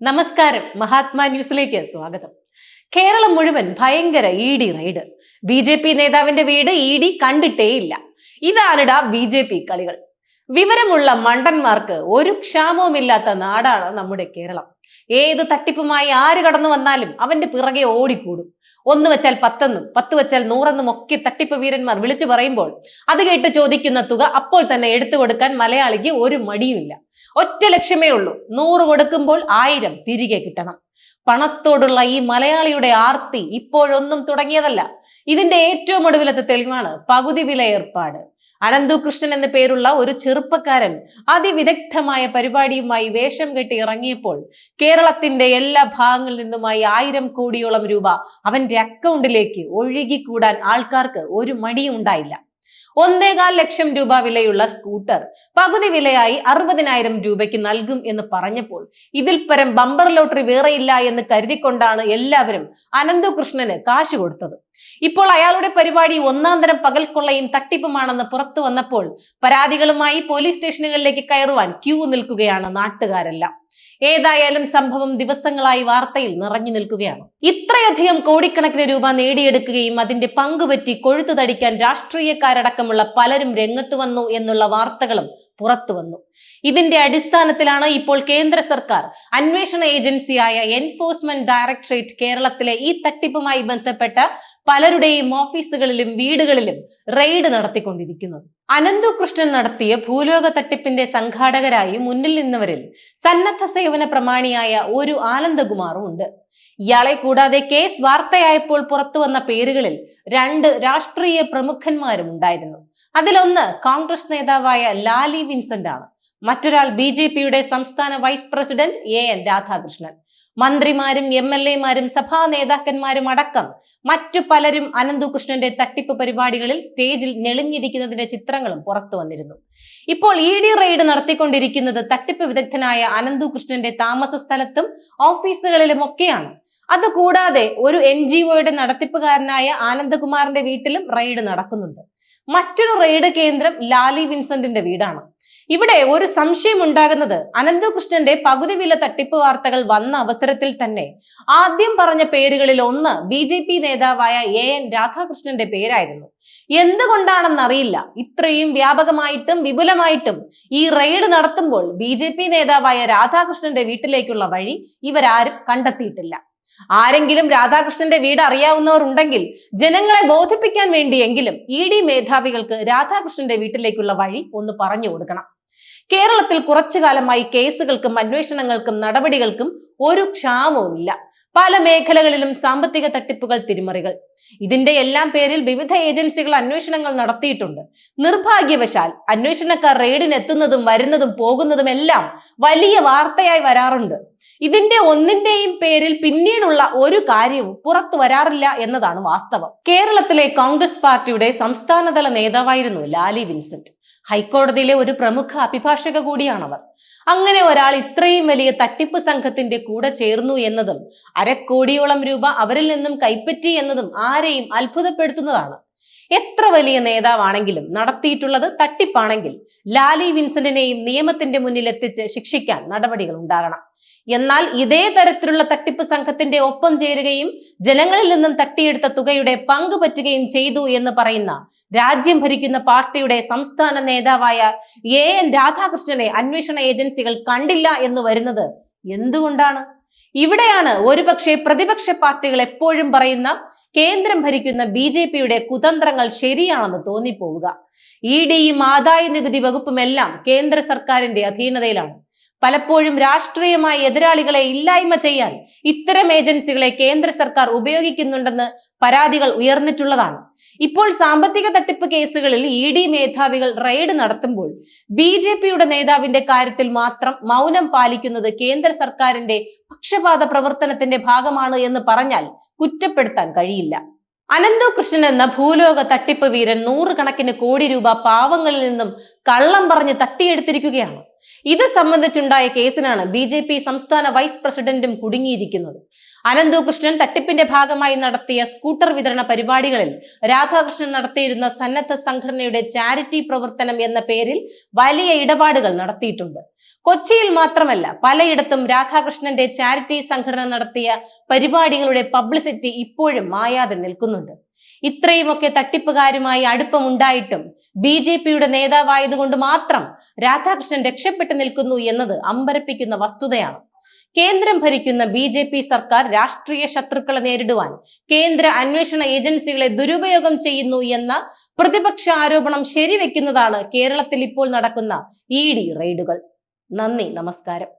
നമസ്കാരം. മഹാത്മാ ന്യൂസിലേക്ക് സ്വാഗതം. കേരളം മുഴുവൻ ഭയങ്കര E D raid B J P നേതാവിന്റെ വീട് ഇ ഡി കണ്ടിട്ടേയില്ല ഇതാണിടാ ബി ജെ പി കളികൾ. വിവരമുള്ള മണ്ടന്മാർക്ക് ഒരു ക്ഷാമവുമില്ലാത്ത നാടാണ് നമ്മുടെ കേരളം. ഏത് തട്ടിപ്പുമായി ആര് കടന്നു വന്നാലും അവന്റെ പിറകെ ഓടിക്കൂടും. ഒന്ന് വെച്ചാൽ പത്തെന്നും പത്ത് വെച്ചാൽ നൂറെന്നും ഒക്കെ തട്ടിപ്പ് വീരന്മാർ വിളിച്ചു പറയുമ്പോൾ അത് കേട്ട് ചോദിക്കുന്ന തുക അപ്പോൾ തന്നെ എടുത്തു കൊടുക്കാൻ മലയാളിക്ക് ഒരു മടിയുമില്ല. ഒറ്റ ലക്ഷ്യമേ ഉള്ളൂ. നൂറ് കൊടുക്കുമ്പോൾ ആയിരം തിരികെ കിട്ടണം. പണത്തോടുള്ള ഈ മലയാളിയുടെ ആർത്തി ഇപ്പോഴൊന്നും തുടങ്ങിയതല്ല. ഇതിന്റെ ഏറ്റവും ഒടുവിലത്തെ തെളിവാണ് പകുതി വില ഏർപ്പാട് അനന്തു കൃഷ്ണൻ എന്ന പേരുള്ള ഒരു ചെറുപ്പക്കാരൻ അതിവിദഗ്ധമായ പരിപാടിയുമായി വേഷം കെട്ടി ഇറങ്ങിയപ്പോൾ കേരളത്തിന്റെ എല്ലാ ഭാഗങ്ങളിൽ നിന്നുമായി ആയിരം കോടിയോളം രൂപ അവന്റെ അക്കൗണ്ടിലേക്ക് ഒഴുകിക്കൂടാൻ ആൾക്കാർക്ക് ഒരു മടിയും ഉണ്ടായില്ല. ഒന്നേകാൽ ലക്ഷം രൂപ വിലയുള്ള സ്കൂട്ടർ. പകുതി വിലയായി അറുപതിനായിരം രൂപയ്ക്ക് നൽകും എന്ന് പറഞ്ഞപ്പോൾ ഇതിൽ പരം ബമ്പർ ലോട്ടറി വേറെയില്ല എന്ന് കരുതിക്കൊണ്ടാണ് എല്ലാവരും അനന്തകൃഷ്ണന് കാശ് കൊടുത്തത്. ഇപ്പോൾ അയാളുടെ പരിപാടി ഒന്നാം തരം പകൽക്കൊള്ളയും തട്ടിപ്പുമാണെന്ന് പുറത്തു വന്നപ്പോൾ പരാതികളുമായി പോലീസ് സ്റ്റേഷനുകളിലേക്ക് കയറുവാൻ ക്യൂ നിൽക്കുകയാണ് നാട്ടുകാരെല്ലാം. ഏതായാലും സംഭവം ദിവസങ്ങളായി വാർത്തയിൽ നിറഞ്ഞു നിൽക്കുകയാണ്. ഇത്രയധികം കോടിക്കണക്കിന് രൂപ നേടിയെടുക്കുകയും അതിന്റെ പങ്കുപറ്റി കൊഴുത്തു തടിക്കാൻ രാഷ്ട്രീയക്കാരടക്കമുള്ള പലരും രംഗത്തു വന്നു എന്നുള്ള വാർത്തകളും പുറത്തു വന്നു. ഇതിന്റെ അടിസ്ഥാനത്തിലാണ് ഇപ്പോൾ കേന്ദ്ര സർക്കാർ അന്വേഷണ ഏജൻസിയായ എൻഫോഴ്സ്മെന്റ് ഡയറക്ടറേറ്റ് കേരളത്തിലെ ഈ തട്ടിപ്പുമായി ബന്ധപ്പെട്ട പലരുടെയും ഓഫീസുകളിലും വീടുകളിലും റെയ്ഡ് നടത്തിക്കൊണ്ടിരിക്കുന്നത്. അനന്തു കൃഷ്ണൻ നടത്തിയ ഭൂലോക തട്ടിപ്പിന്റെ സംഘാടകരായി മുന്നിൽ നിന്നവരിൽ സന്നദ്ധ സേവന പ്രമാണിയായ ഒരു ആനന്ദകുമാറും ഉണ്ട്. ഇയാളെ കൂടാതെ കേസ് വാർത്തയായപ്പോൾ പുറത്തു വന്ന പേരുകളിൽ രണ്ട് രാഷ്ട്രീയ പ്രമുഖന്മാരും ഉണ്ടായിരുന്നു. അതിലൊന്ന് കോൺഗ്രസ് നേതാവായ ലാലി വിൻസെന്റ് ആണ് മറ്റൊരാൾ ബി ജെ പിയുടെ സംസ്ഥാന vice president A N Radhakrishnan. മന്ത്രിമാരും എം എൽ എമാരും സഭാ നേതാക്കന്മാരും അടക്കം മറ്റു പലരും അനന്തുകൃഷ്ണന്റെ തട്ടിപ്പ് പരിപാടികളിൽ സ്റ്റേജിൽ നെളിഞ്ഞിരിക്കുന്നതിന്റെ ചിത്രങ്ങളും പുറത്തു വന്നിരുന്നു. ഇപ്പോൾ ഇ ഡി റെയ്ഡ് നടത്തിക്കൊണ്ടിരിക്കുന്നത് തട്ടിപ്പ് വിദഗ്ധനായ അനന്തുകൃഷ്ണന്റെ താമസ സ്ഥലത്തും ഓഫീസുകളിലും ഒക്കെയാണ്. അതുകൂടാതെ ഒരു എൻ ജി ഒയുടെ നടത്തിപ്പുകാരനായ ആനന്ദകുമാറിന്റെ വീട്ടിലും റെയ്ഡ് നടക്കുന്നുണ്ട്. മറ്റൊരു റെയ്ഡ് കേന്ദ്രം ലാലി വിൻസെന്റിന്റെ വീടാണ്. ഇവിടെ ഒരു സംശയം ഉണ്ടാകുന്നത് അനന്തകൃഷ്ണന്റെ പകുതി വില തട്ടിപ്പ് വാർത്തകൾ വന്ന അവസരത്തിൽ തന്നെ. ആദ്യം പറഞ്ഞ പേരുകളിൽ ഒന്ന് ബി ജെ പി നേതാവായ എ എൻ രാധാകൃഷ്ണന്റെ പേരായിരുന്നു. എന്തുകൊണ്ടാണെന്നറിയില്ല ഇത്രയും വ്യാപകമായിട്ടും വിപുലമായിട്ടും ഈ റെയ്ഡ് നടത്തുമ്പോൾ ബി ജെ പി നേതാവായ രാധാകൃഷ്ണന്റെ വീട്ടിലേക്കുള്ള വഴി ഇവരാരും കണ്ടെത്തിയിട്ടില്ല. ആരെങ്കിലും രാധാകൃഷ്ണന്റെ വീട് അറിയാവുന്നവർ ഉണ്ടെങ്കിൽ ജനങ്ങളെ ബോധിപ്പിക്കാൻ വേണ്ടിയെങ്കിലും ഇ ഡി മേധാവികൾക്ക് രാധാകൃഷ്ണന്റെ വീട്ടിലേക്കുള്ള വഴി ഒന്ന് പറഞ്ഞു കൊടുക്കണം. കേരളത്തിൽ കുറച്ചു കാലമായി കേസുകൾക്കും അന്വേഷണങ്ങൾക്കും നടപടികൾക്കും ഒരു ക്ഷാമവുമില്ല. പല മേഖലകളിലും സാമ്പത്തിക തട്ടിപ്പുകൾ തിരിമറികൾ. ഇതിന്റെ എല്ലാം പേരിൽ വിവിധ ഏജൻസികൾ അന്വേഷണങ്ങൾ നടത്തിയിട്ടുണ്ട്. നിർഭാഗ്യവശാൽ അന്വേഷണക്കാർ റെയ്ഡിന് എത്തുന്നതും വരുന്നതും പോകുന്നതും എല്ലാം വലിയ വാർത്തയായി വരാറുണ്ട്. ഇതിന്റെ ഒന്നിന്റെയും പേരിൽ പിന്നീടുള്ള ഒരു കാര്യവും പുറത്തു വരാറില്ല എന്നതാണ് വാസ്തവം. കേരളത്തിലെ കോൺഗ്രസ് പാർട്ടിയുടെ സംസ്ഥാനതല നേതാവായിരുന്നു ലാലി വിൻസെന്റ്. ഹൈക്കോടതിയിലെ ഒരു പ്രമുഖ അഭിഭാഷക കൂടിയാണവർ. അങ്ങനെ ഒരാൾ ഇത്രയും വലിയ തട്ടിപ്പ് സംഘത്തിന്റെ കൂടെ ചേർന്നു എന്നതും അരക്കോടിയോളം രൂപ അവരിൽ നിന്നും കൈപ്പറ്റി എന്നതും ആരെയും അത്ഭുതപ്പെടുത്തുന്നതാണ്. എത്ര വലിയ നേതാവാണെങ്കിലും നടത്തിയിട്ടുള്ളത് തട്ടിപ്പാണെങ്കിൽ ലാലി വിൻസന്റിനെയും നിയമത്തിന്റെ മുന്നിൽ എത്തിച്ച് ശിക്ഷിക്കാൻ നടപടികൾ ഉണ്ടാകണം. എന്നാൽ ഇതേ തരത്തിലുള്ള തട്ടിപ്പ് സംഘത്തിന്റെ ഒപ്പം ചേരുകയും ജനങ്ങളിൽ നിന്നും തട്ടിയെടുത്ത തുകയുടെ പങ്ക് പറ്റുകയും ചെയ്തു എന്ന് പറയുന്ന രാജ്യം ഭരിക്കുന്ന പാർട്ടിയുടെ സംസ്ഥാന നേതാവായ എ എൻ രാധാകൃഷ്ണനെ അന്വേഷണ ഏജൻസികൾ കണ്ടില്ല എന്ന് വരുന്നത് എന്തുകൊണ്ടാണ്? ഇവിടെയാണ് ഒരുപക്ഷെ പ്രതിപക്ഷ പാർട്ടികൾ എപ്പോഴും പറയുന്ന കേന്ദ്രം ഭരിക്കുന്ന ബി ജെ പിയുടെ കുതന്ത്രങ്ങൾ ശരിയാണെന്ന് തോന്നിപ്പോവുക. ഇ ഡിയും ആദായ നികുതി വകുപ്പും എല്ലാം കേന്ദ്ര സർക്കാരിന്റെ അധീനതയിലാണ്. പലപ്പോഴും രാഷ്ട്രീയമായ എതിരാളികളെ ഇല്ലായ്മ ചെയ്യാൻ ഇത്തരം ഏജൻസികളെ കേന്ദ്ര സർക്കാർ ഉപയോഗിക്കുന്നുണ്ടെന്ന് പരാതികൾ ഉയർന്നിട്ടുള്ളതാണ്. ഇപ്പോൾ സാമ്പത്തിക തട്ടിപ്പ് കേസുകളിൽ ഇ ഡി മേധാവികൾ റെയ്ഡ് നടത്തുമ്പോൾ ബി ജെ പിയുടെ നേതാവിന്റെ കാര്യത്തിൽ മാത്രം മൗനം പാലിക്കുന്നത് കേന്ദ്ര സർക്കാരിന്റെ പക്ഷപാത പ്രവർത്തനത്തിന്റെ ഭാഗമാണ് എന്ന് പറഞ്ഞാൽ കുറ്റപ്പെടുത്താൻ കഴിയില്ല. അനന്തു കൃഷ്ണൻ എന്ന ഭൂലോക തട്ടിപ്പ് വീരൻ നൂറുകണക്കിന് കോടി രൂപ പാവങ്ങളിൽ നിന്നും കള്ളം പറഞ്ഞ് തട്ടിയെടുത്തിരിക്കുകയാണ്. ഇത് സംബന്ധിച്ചുണ്ടായ കേസിനാണ് ബി ജെ പി സംസ്ഥാന വൈസ് പ്രസിഡന്റും കുടുങ്ങിയിരിക്കുന്നത്. അനന്തു കൃഷ്ണൻ തട്ടിപ്പിന്റെ ഭാഗമായി നടത്തിയ സ്കൂട്ടർ വിതരണ പരിപാടികളിൽ രാധാകൃഷ്ണൻ നടത്തിയിരുന്ന സന്നദ്ധ സംഘടനയുടെ ചാരിറ്റി പ്രവർത്തനം എന്ന പേരിൽ വലിയ ഇടപാടുകൾ നടത്തിയിട്ടുണ്ട്. കൊച്ചിയിൽ മാത്രമല്ല പലയിടത്തും രാധാകൃഷ്ണന്റെ ചാരിറ്റി സംഘടന നടത്തിയ പരിപാടികളുടെ പബ്ലിസിറ്റി ഇപ്പോഴും മായാതെ നിൽക്കുന്നുണ്ട്. ഇത്രയുമൊക്കെ തട്ടിപ്പുകാരുമായി അടുപ്പമുണ്ടായിട്ടും ബി ജെ പിയുടെ നേതാവായതുകൊണ്ട് മാത്രം രാധാകൃഷ്ണൻ രക്ഷപ്പെട്ടു നിൽക്കുന്നു എന്നത് അമ്പരപ്പിക്കുന്ന വസ്തുതയാണ്. കേന്ദ്രം ഭരിക്കുന്ന ബി ജെ പി സർക്കാർ രാഷ്ട്രീയ ശത്രുക്കളെ നേരിടുവാൻ കേന്ദ്ര അന്വേഷണ ഏജൻസികളെ ദുരുപയോഗം ചെയ്യുന്നു എന്ന പ്രതിപക്ഷ ആരോപണം ശരിവെക്കുന്നതാണ് കേരളത്തിൽ ഇപ്പോൾ നടക്കുന്ന ഇ ഡി റെയ്ഡുകൾ. നന്ദി നമസ്കാരം.